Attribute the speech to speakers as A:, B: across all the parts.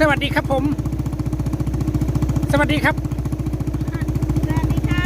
A: สวัสดีครับผม สวัสดีครับ
B: สวัสดีค่ะ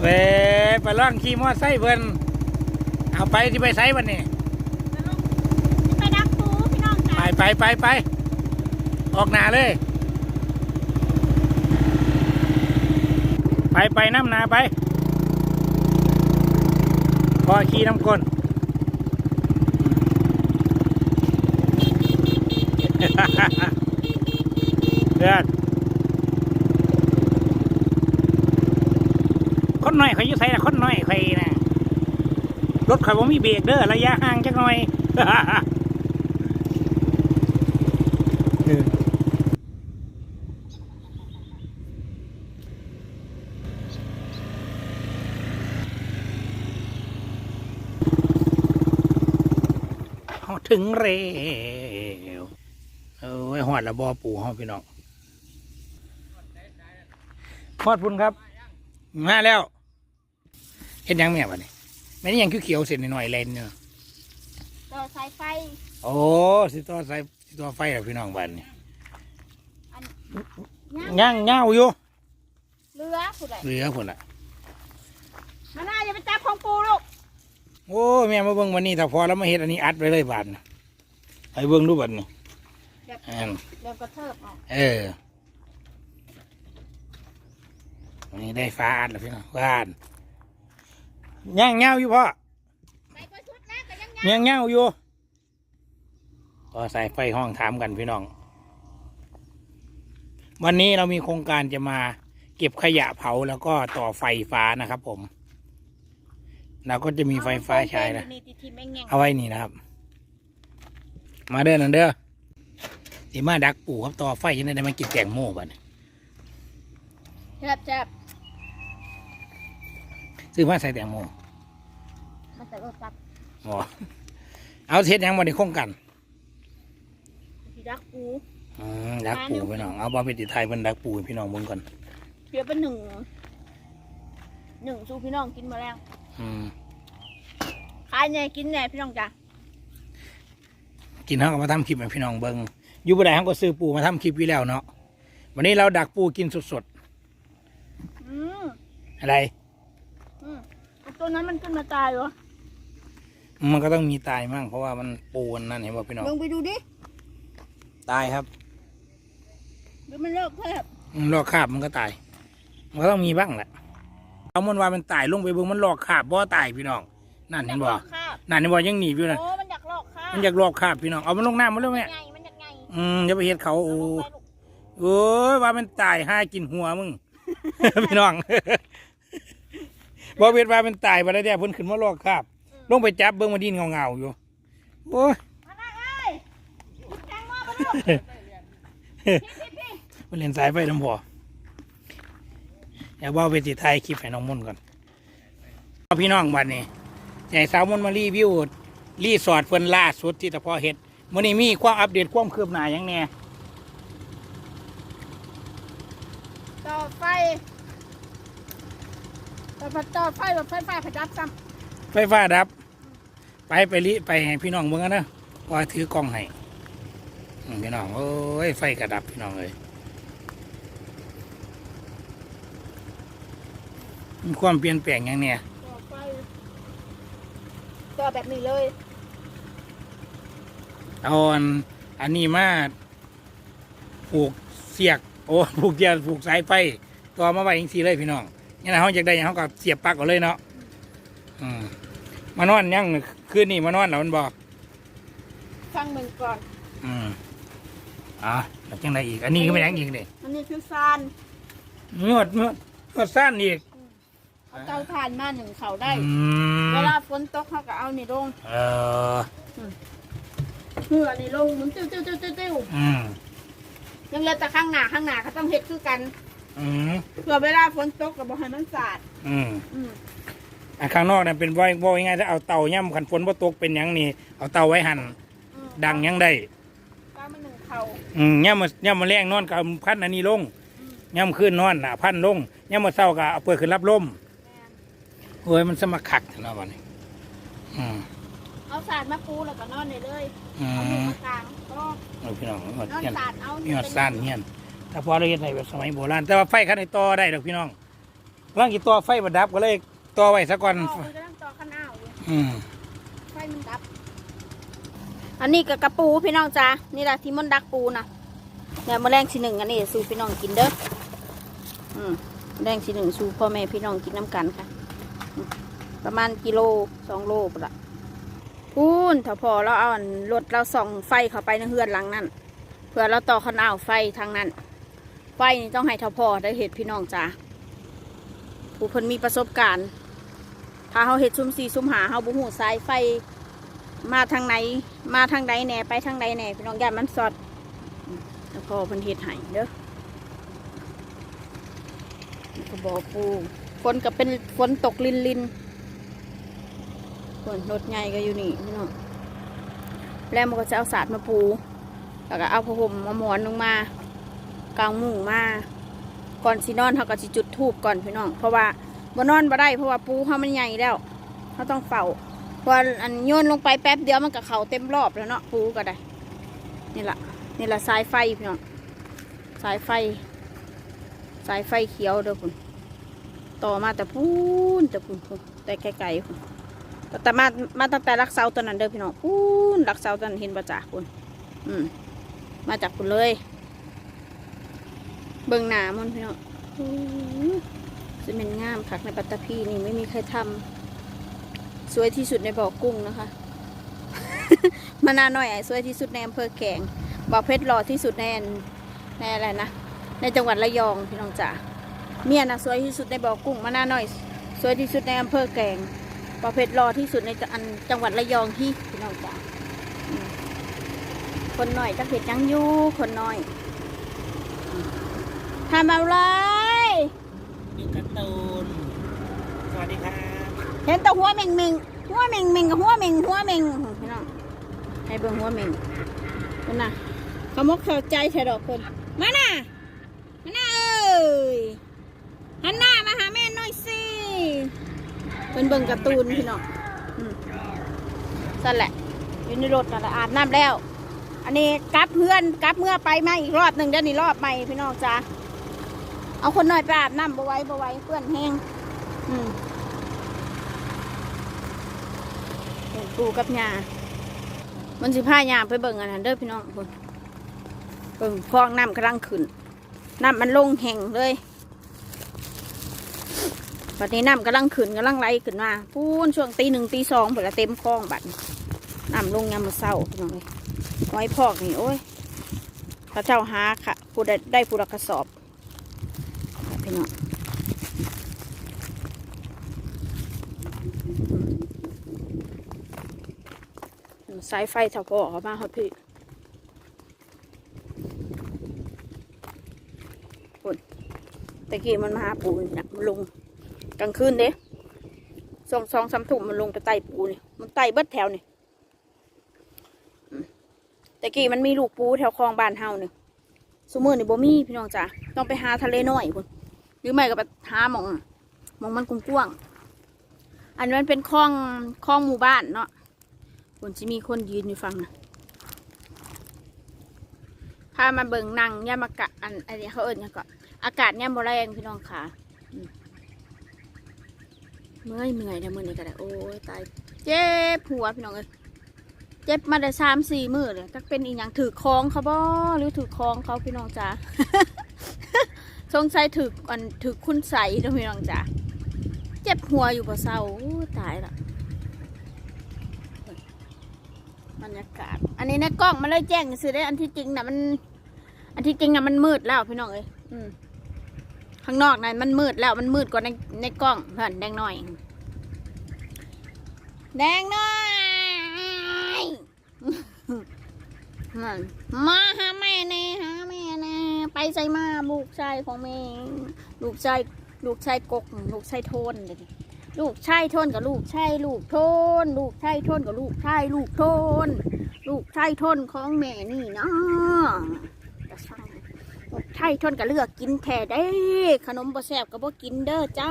A: เว้ยไปล่องขี่มอไซค์เพิ่นเอาไปที่ไปไซค์วันนี้
B: จะลงจะไปดักปูพี่น้อง
A: ไป
B: จ้า
A: ไปไปไปออกหนาเลย ไปไปน้ำหนาไป พอขี่น้ำก้นเดือดคนหน่อยเขาอยู่ใส่ละคนหน่อยใครนะรถข่อยว่ามีเบรกเด้อระยะห่างจักหน่อยถึงเร็วเออหอดละบอปูห้องพี่น้อง หอดพุ่นครับ มาแล้วเห็นยังแม่บัดนี้แม่นี่ยังเขียวๆเสร็จหน่อยๆเลนเนาะ
B: ต่อสายไฟ
A: โอ้สิต่อใส่สิต่อไฟแล้วพี่น้องบ้านนี่
B: ย่าง
A: ย่างเงาอยู่
B: เรือผู้ใด
A: เหลือพุ่นอะ
B: มาหน้าอย่าไปจับของปูลูก
A: โอ้แม่มาเบิ่งวันนี้ถ้าพอแล้วมาเฮ็ดอันนี้อัดไว้เลยบาดน่ะไปเบิ่งดูบัดนี้
B: แบบ
A: อัน
B: เดี๋ยวกระเทิบออก
A: เออ วันนี้ได้ฟ้าอัดแล้วพี่น้องบ้านย่างเงาอยู่พ่อ
B: ไปก็ชุดแรกก็ยัง
A: ย่างเงาอยู่ก็ใส่ไฟห้องถามกันพี่น้อง วันนี้เรามีโครงการจะมาเก็บขยะเผาแล้วก็ต่อไฟฟ้านะครับ ผม เราก็จะมีไฟฟ้าใช้นะ
B: นี่ติดทีแม่งแง่ง
A: เอาไว้นี่นะครับ มาเด้อนั่นเด้อสิมาดักปู่ครับต่อไฟยังได้มากินแตงโมบัดนี้
B: แซ่บแซ่บ
A: ซื้อมาใส่แตงโม
B: มันแต่รสจัด
A: อ๋อเอาเทศยังมาในโครงกัน
B: ที่ดักปู
A: อืมดักปู่พี่น้องเอาบอเป็นติไทยเป็นดักปู่ให้พี่น้องเบิ่งก่อน
B: เพียเป็นหนึ่งหนึ่งสู้พี่น้องกินมาแล้ว
A: อืม
B: ขายแน่กินแน่พี่น้องจ้า
A: กินเขาก็มาทำคลิปให้พี่น้องเบิ่งอยู่บ่ได้เขาก็ซื้อปู่มาทำคลิปอยู่แล้วเนาะวันนี้เราดักปู่กินสด
B: อืม
A: ๆอะไร
B: อืมตัวนั้นมันขึ้นมาตายเหรอ
A: มันก็ต้องมีตายมั่งเพราะว่ามันปูนนั่นเห็นบ่พี่น้อง
B: ลงไปดูดิ
A: ตายครับ
B: หรือมันเลิกแทบ
A: อืมลอกคราบมันก็ตาย มันก็ต้องมีบ้างแหละเอามันว่ามันตายลงไปเบิ่งมันลอกคราบบ่ตายพี่น้องนั่นเห็นบ่
B: มัอยากลอกคราบ
A: นั่นเห็นบ่ยังหนีอยู่นั่น
B: โอ้มันอยากลอกคราบ
A: มันอยากลอกคราบพี่น้องเอามันลงน้ำมาแล้วแม่
B: ไงมันอยากไง
A: อืมอย่าไปเฮ็ดเขาโอ้
B: เอาลงไปลูก
A: โอ้ยว่ามันตายห้ากินหัวมึงพี่น้อง บ่เวทว่ามันตายไปแล้วเดี๋ยวเพิ่นขึ้นมาลอกคราบลงไปจับเบิ่งมันดินเงาๆอยู่โอ้ย
B: มาหน้าเอ้ยแทงมาลูกพี่พี่พี่
A: มันเล่นสายไฟน้ำพออย่าว่าไปติดท้ายคลิปให้น้องมุ่นก่อนเอาพี่น้องบัดนี้ใหญ่สาวมุ่นมารีวิวรีสอร์ทเพิ่นล่าสุดที่ตะพอเฮ็ดมื้อนี้มีความอัปเดตความคืบหน้าหยังแหน่
B: ต่อไฟต่อ ไฟต่อไฟแบบไฟฟ้าขยับซ้
A: ไฟฟ้าดับ ไปไปลิไปให้พี่น้องเบิ่งกันนะพอถือกล้องให้อืมพี่น้องโอ้ยไฟกระดับพี่น้องเลยมีความเปลี่ยนแปลงหยังเนี่ยำ
B: ต่อไฟต่อแบบนี้เลย
A: เอาอันอันนี้มาผูกเสียก โอ้ผูกเกียร์ผูกสายไฟต่อมาไว้ยังสีเลยพี่น้อง นี่นะเขาอยากได้หยังเขาก็เสียบปลั๊กเอาเลยเนาะอืมมานอนยังคืนนี้มานอนแล้วมันบอก
B: ฟังมึงก่อน
A: อืมอะแล้วจังไดอีก อันนี้ก็ไม่ยังอีกเลย
B: อันนี้คือซาน
A: นวดนวดนวดสั้นอีก
B: เอาเตาถ่านมาหนึ่งเขาได้
A: อืม
B: เวลาฝนตกเขาก็เอานี่ลง
A: เออ
B: เหือนี่ลงหมุนติ้วติ้วติ้วติ้วติ้ว
A: อืม
B: ยังเหลือแต่ข้างหน้าข้างหน้าเขาต้องเฮ็ดคือกัน
A: อืม
B: เผื่อเวลาฝนตกก็บอกให้มันสาด
A: อืม
B: อืม
A: อันข้างนอกเนี่ยเป็นว่าว่ายังไงถ้าเอาเตาย่ำขันฝนบ่ตกเป็นหยังนี่เอาเตาไว้หัน
B: อืม
A: ดังยังได้
B: เตามันหนึ่งเขา
A: อืมย่ำมาย่ำมาแรงนอนกับพันอันนี้ลงย่ำขึ้นนอนน่ะพันลงย่ำมาเศร้าก็เอาเปิดขึ้นรับลม
B: แม่น
A: เฮ้ยมันสมัครขักเนาะวันนี้อืม
B: เอาเอาสาดมาปูแล้วก็นอนได้เลย
A: อื
B: เอาหมู
A: ม
B: มากลางก็
A: เอาพี่น้องหอด
B: นอน
A: เฮียน
B: สาดเอา
A: มีหอดซ่านเฮียน ถ้าพอเราเฮ็ดในแบบสมัยโบราณแต่ว่าไฟคันในต่อได้ดอกพี่น้องร่างกี่ต่อไฟบ่ดับก็เลยต่อไว้ซะก่อน
B: เอาไปก็ต้องต่อข้างหน้าอยู่
A: อืม
B: ไฟมันดับ อันนี้กับกระปูพี่น้องจ้านี่แหละที่มันดักปูนะเดี๋ยวมาแรงทีหนึ่งอันนี้สู่พี่น้องกินเด้ออืมแรงทีหนึ่งสู่พ่อแม่พี่น้องกินน้ำกันค่ะอืมประมาณกิโลสองโลปะละพูนถ้าพอเราเอาอันรถเราส่องไฟเข้าไปในเฮือนหลังนั้นเพื่อเราต่อขนาวไฟทางนั้น ไฟนี่ต้องให้เท่าพอได้เหตุพี่น้องจ้าผู้เพิ่นมีประสบการณ์ ถ้าเขาเห็ดซุ่มสี่ซุ่มหาเขาบุหูสายไฟมาทางไหน มาทางใดแหน่ไปทางใดแหน่พี่น้องยามันสอดแล้วพอพิ่นเฮ็ดให้เด้อนี่ก็บอกปูฝนก็เป็นฝนตกลินลินฝนรถใหญ่ก็อยู่นี่พี่น้องแล้วมันก็จะเอาสาดมาปู แล้วก็เอาผ้าห่มมาหมอนลงมา กางมุ้งมาก่อนสินอนเขาก็สิจุดทูบก่อนพี่น้อง เพราะว่าบ่นอนบ่ได้เพราะว่าปูเขามันใหญ่แล้วเขาต้องเฝ้าเพราะอันโยนลงไปแป๊บเดียวมันก็เขาเต็มรอบแล้วเนาะปูก็ได้นี่แหละนี่แหละสายไฟพี่น้องสายไฟ สายไฟเขียวเด้อคุณต่อมาแต่พูนแต่พูนแต่ไกลๆคุณแต่มามาตั้งแต่รักเสาตัวนั้นเด้อพี่น้องพูนรักเสาตัวนั้นเห็นประจักษ์คุณอืมมาจากคุณเลย เบิ่งหนามันพี่น้องจะเป็นงามคักในปัตตภีนี่ไม่มีใครทำสวยที่สุดในบ่อกุ้งนะคะมานาหน่อยสวยที่สุดในอำเภอแกลงบ่อเพชรหล่อที่สุดในในอะไรนะในจังหวัดระยองพี่น้องจ๋าเมียนะสวยที่สุดในบ่อกุ้งมานาหน่อยสวยที่สุดในอำเภอแกลงบ่อเพชรหล่อที่สุดในจังอันจังหวัดระยองที่พี่น้องจ๋าคนหน่อยจะเผ็ดยังยู่คนหน่อย ทำอะไร
A: ดูการ์ตูน สวัสดีครับ
B: เห็นแต่หัวเม่งเม่งหัวเม่งเม่งกับหัวเม่งหัวเม่งพี่น้องให้เบิ่งหัวเม่งคนน่ะเขามกเข้าใจใช่ดอกคนมาน่ะมาน่ะเอ้ยหันหน้ามาหาแม่หน่อยสิเป็นเบิ่งการ์ตูนพี่น้องอืมสั่นแหละอยู่ในรถนั่นแหละอาบน้ำแล้ว อันนี้กลับเพื่อนกลับเมื่อไปมาอีกรอบหนึ่งเดี๋ยวนี้รอบใหม่พี่น้องจ้า เอาคนหน่อยไปอาบน้ำบ่ไว้บ่ไว้เพื่อนแห้งอืมปูกับยามันสิพายาไปเบิ่งอันนั้นเด้อพี่น้องเบิ่งเบิ่งคลองน้ำกำลังขึ้นน้ำมันลงแห่งเลยบัดนี้น้ำกำลังขึ้นกำลังไหลขึ้นมาพูนช่วงตีหนึ่งตีสองเปิดเต็มคลองบัดน้ำลงยามมาเศร้าพี่น้องเลยไว้พอกนี่โอ้ยพระเจ้าหาค่ะผู้ได้ได้ผู้ละกรสอบ พี่น้องสายไฟแถวพอออกมาครับพี่ปุ่นตะกี้มันมาหาปูนี่นะมันลงกลางคืนเด้สองสองสามถุ่มมันลงไปไต่ปูนี่ มันไต่เบิดแถวนี่ตะกี้มันมีลูกปูแถวคลองบ้านเฮานี่สมือนี่บ่มีพี่น้องจ้ะต้องไปหาทะเลน้อยพุ่น รือไม่ก็ไปหาหมองหมองมันกว้างๆอันนั้นเป็นคลองคลองหมู่บ้านเนาะคนที่มีคนยืนอยู่ฟังนะพามาเบิ่งนั่งย่ามากะอันอันนี้เขาเอิญยังก็อากาศย่ามบ่แรงพี่น้องค่ะเมื่อยเมื่อยเดี๋ยวมื่อนี้ก็ได้โอ้ยตายเจ็บหัวพี่น้องเอ้ยเจ็บมาได้สามสี่มือเลยก็เป็นอีกอย่างถือคลองเขาบ่หรือถือคลองเขาพี่น้องจ๋า สงสัยถืออันถือคุณใสเด้อพี่น้องจ๋าเจ็บหัวอยู่บ่เศร้าตายละบรรยากาศ อันนี้ในกล้องมันเลยแจ้งซื้อได้ อันที่จริงนะมัน อันที่จริงนะมันมืดแล้วพี่น้องเอ้ยข้างนอกนะมันมืดแล้วมันมืดกว่าในในกล้องเพื่อนแดงหน่อย แดงหน่อยมาหาแม่แน่หาแม่แน่ ไปใส่มาลูกชายของแม่ลูกชายลูกชายกก ลูกชายโทนเลยลูกชายโทนกับลูกชายลูกโทน ลูกชายโทนกับลูกชายลูกโทน ลูกชายโทนของแม่นี่เนาะลูกชายโทนกับเลือกกินแท้ได้ ขนมบะแซบกับบ่กินเด้อจ้า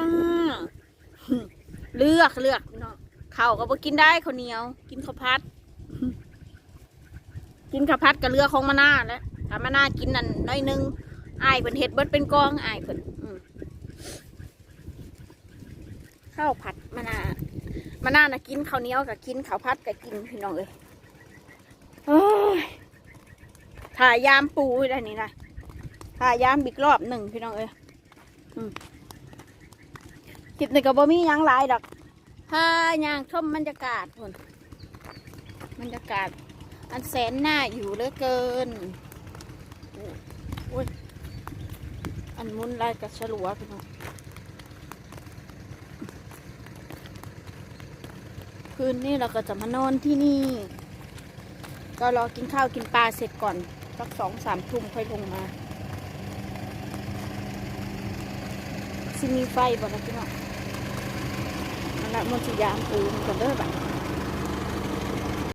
B: เลือกเลือกพี่น้องข้าวก็บ่กินได้ข้าวเหนียว กินข้าวพัด กินข้าวพัดกับเรือกของมะนาวแล้ว ถ้ามะนากินนั่นน้อยนึงอายเพิ่นเฮ็ดเบิดเป็นกองอายเพิ่นข้าวผัดมะนาวมะนาวนะกินข้าวเหนียวกับกินข้าวพัดกับกินพี่น้องเอ้ยถ่ายยามปูให้ได้นี่นะถ่ายยามอีกรอบหนึ่งพี่น้องเอ้ยคลิปนี้ก็บ่มียังหลายดอกพาย่างชมบรรยากาศพนบรรยากาศ อันแสนน่าอยู่เหลือเกิน อุ้ย อันมุนลายกระฉลัวพี่น้องคืนนี้เราก็จะมานอนที่นี่ ก็รอกินข้าวกินปลาเสร็จก่อนสักสองสามทุ่มค่อยลงมาสิมีไฟบ่นะพี่น้องนั่นแหละมันสิยามปูมันกันเด้อบัดนี้